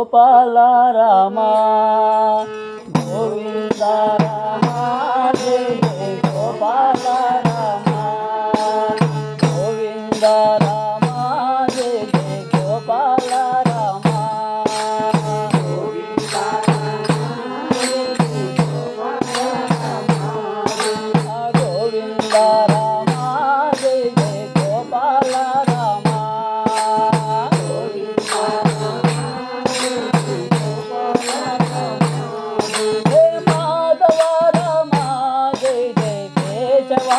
গোপালারা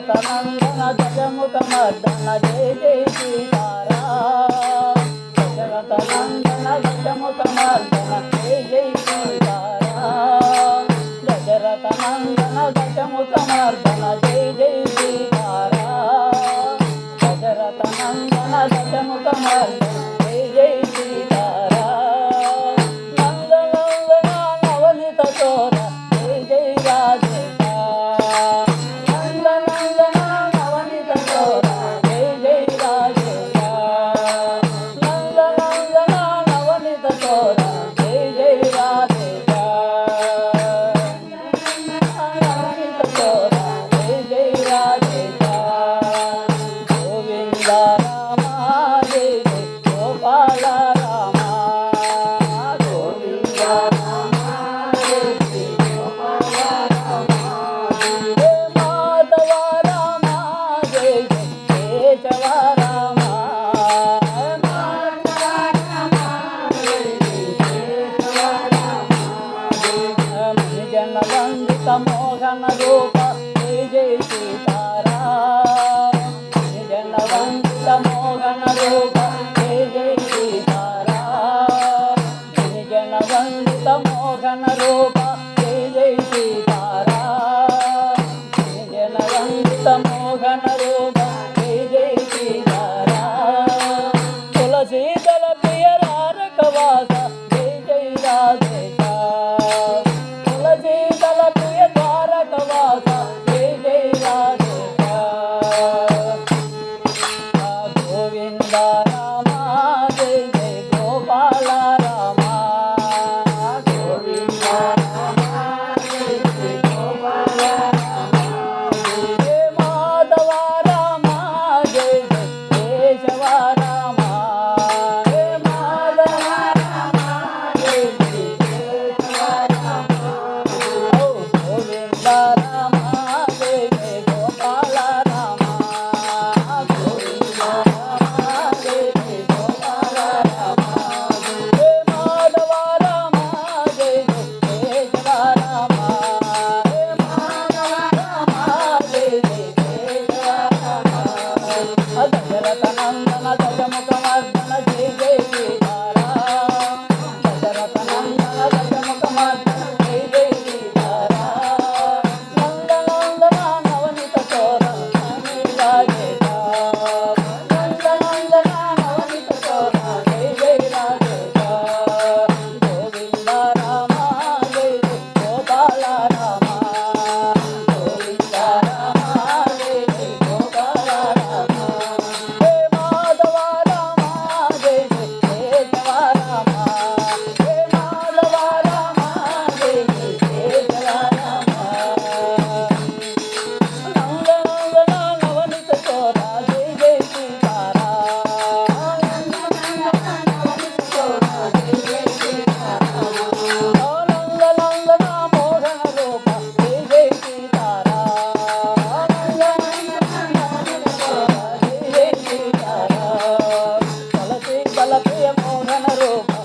జగతనందన జగముఖమర్దన జయ జయ Sithara జగతనందన జగముఖమర్దన జయ జయ Sithara జగరతనందన జగముఖమర్దన జయ జయ Sithara జగరతనందన జగముఖమర్దన జయ జయ జనవంత మోహన రూప జయ జయ Sithara? జనవంత మోహన రూప జయ జయ Sithara? జనవంత మోహన రూప జయ జయ Sithara? జనవంత మోహన రూప Dasharatha నందన దశముఖ జయ జయ బాల ప్రియమోహన రూప.